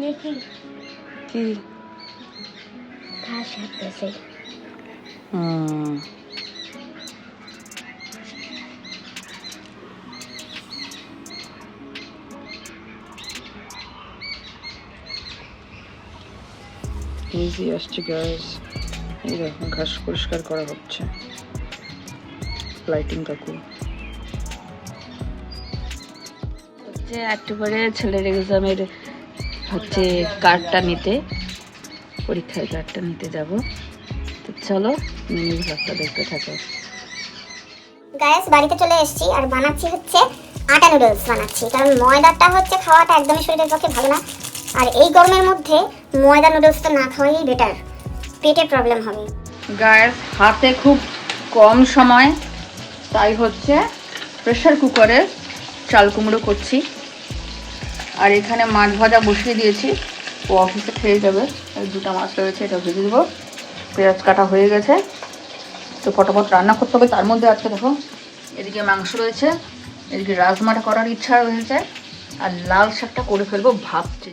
দেখি। কি? ঘাস হাঁটতেছে হুম। ইজি আসছে গ্যাস এই দেখুন ঘাস পরিষ্কার করা হচ্ছে। লাইটিং কাকু হচ্ছে একটু ছেলের এক্সামের হচ্ছে কার্ডটা নিতে পরীক্ষার কার্ডটা নিতে যাব। তো চলো মিনি ব্লগটা দেখতে থাকো। গায়েস বাড়িতে চলে এসেছি আর বানাচ্ছি হচ্ছে আটা নুডলস বানাচ্ছি। কারণ ময়দাটা হচ্ছে খাওয়াটা একদমই শরীরের পক্ষে ভালো না। আর এই গরমের মধ্যে ময়দা নুডলসটা না খাওয়াই বেটার পেটের প্রবলেম হবে। গায়ের হাতে খুব কম সময় তাই হচ্ছে প্রেশার কুকারে চাল কুমড়ো করছি। আর এখানে মাছ ভাজা বসিয়ে দিয়েছি। ও অফিসে খেয়ে যাবে। দুটো মাছ রয়েছে, এটা ভেজে দেবো। পেঁয়াজ কাটা হয়ে গেছে। তো ফটাফট রান্না করতে হবে। তার মধ্যে আজকে দেখো, এদিকে মাংস রয়েছে, এদিকে রাজমাটা করার ইচ্ছা রয়েছে। আর লাল শাকটা করে ফেলব ভাবছি।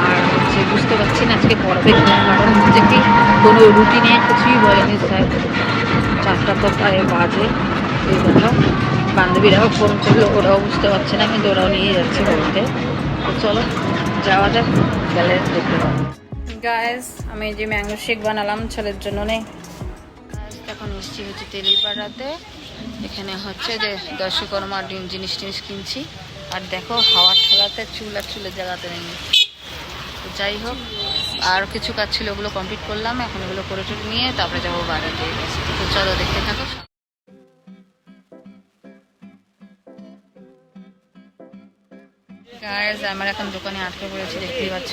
আর হচ্ছে বুঝতে পারছি না আজকে পড়বে কারণ হচ্ছে কি কোনো রুটি নিয়ে কিছুই বলেনি স্যার। চারটা তো প্রায় বাজে এই কথা। বান্ধবীরাও ফোন করল ওরাও বুঝতে পারছে না কিন্তু ওরাও নিয়ে যাচ্ছে বলতে তো চলো যাওয়া যাক গেলে দেখতে পাবো। গায়েস আমি যে ম্যাঙ্গো শেক বানালাম ছেলের জন্য নেই এখন এসছি হচ্ছে তেলিপাড়াতে। এখানে হচ্ছে যে দর্শকর্মা জিনিস টিনিস কিনছি। আর দেখো হাওয়ার ঠেলাতে চুল আর চুলের জায়গাতে নেই তো যাই হোক আর কিছু কাজ ছিল, ওগুলো কমপ্লিট করলাম, এখন ওগুলো করে নিয়ে তারপরে যাব বাড়িতে তো চলো, দেখতে থাকো। আমার এখন দোকানে আটকে পড়েছি, দেখতেই পাচ্ছ।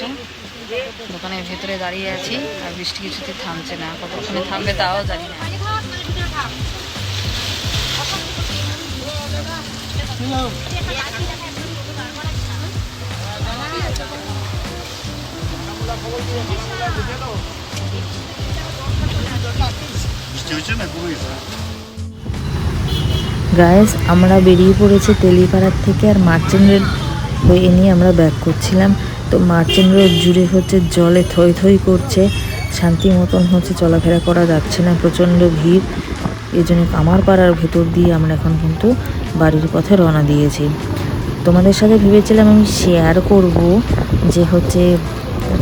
দোকানের ভেতরে দাঁড়িয়ে আছি, আর বৃষ্টি কিছুতে থামছে না। কতক্ষণে থামবে তাও জানি না। গায়েস আমরা বেরিয়ে পড়েছি তেলিপাড়ার থেকে আর মার্চেন্ট রোড হয়ে নিয়ে আমরা ব্যাক করছিলাম। তো মার্চেন্ট রোড জুড়ে হচ্ছে জলে থই থই করছে। শান্তি মতন হচ্ছে চলাফেরা করা যাচ্ছে না, প্রচণ্ড ভিড়। এই জন্য আমার পাড়ার ভেতর দিয়ে আমরা এখন কিন্তু বাড়ির পথে রওনা দিয়েছি। তোমাদের সাথে ভেবেছিলাম আমি শেয়ার করব যে হচ্ছে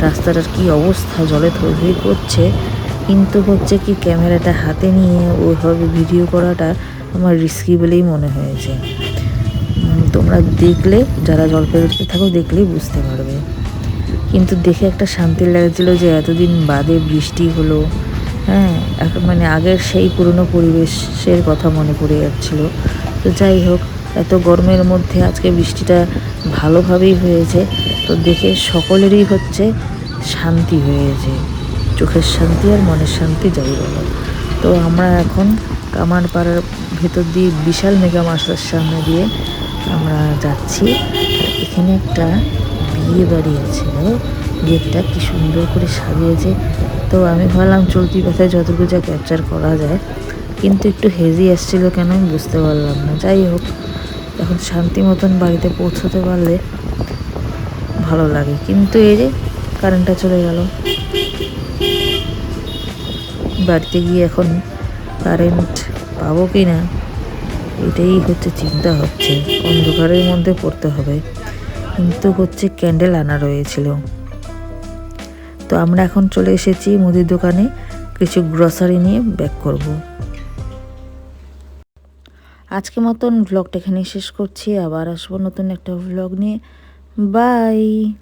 রাস্তাটার কি অবস্থা? জলে থই করছে। কিন্তু হচ্ছে কি ক্যামেরাটা হাতে নিয়ে ওইভাবে ভিডিও করাটা আমার রিস্কি বলেই মনে হয়েছে। তোমরা দেখলে, যারা জলপাইগুড়িতে থাকো, দেখলেই বুঝতে পারবে। কিন্তু দেখে একটা শান্তি লাগছিল যে এতদিন বাদে বৃষ্টি হলো। হ্যাঁ এক- মানে আগের সেই পুরনো পরিবেশের কথা মনে পড়ে যাচ্ছিল। তো যাই হোক, এত গরমের মধ্যে আজকে বৃষ্টিটা ভালোভাবেই হয়েছে। তো দেখে সকলেরই হচ্ছে শান্তি হয়েছে। চোখের শান্তি আর মনের শান্তি যাই বলো। তো আমরা এখন কামারপাড়ার ভেতর দিয়ে বিশাল মেগা মার্সার সামনে দিয়ে আমরা যাচ্ছি। এখানে একটা বিয়ে বাড়ি আছে। গেটটা কি সুন্দর করে সাজিয়েছে। তো আমি ভাবলাম, চলতি কথায় যতটুকু যা ক্যাপচার করা যায়। কিন্তু একটু হেজি আসছিল কেন আমি বুঝতে পারলাম না। যাই হোক, এখন শান্তি মতন বাড়িতে পৌঁছতে পারলে ভালো লাগে। কিন্তু এই যে কারেন্টটা চলে গেল। বাড়িতে গিয়ে এখন কারেন্ট পাবো কি না এটাই হচ্ছে চিন্তা হচ্ছে। অন্ধকারের মধ্যে পড়তে হবে। কিন্তু হচ্ছে ক্যান্ডেল আনা রয়েছিল। তো আমরা এখন চলে এসেছি মুদির দোকানে। কিছু গ্রসারি নিয়ে ব্যাক করব। আজকে মতন ভ্লগটা এখানে শেষ করছি। আবার আসব নতুন একটা ভ্লগ নিয়ে। Bye.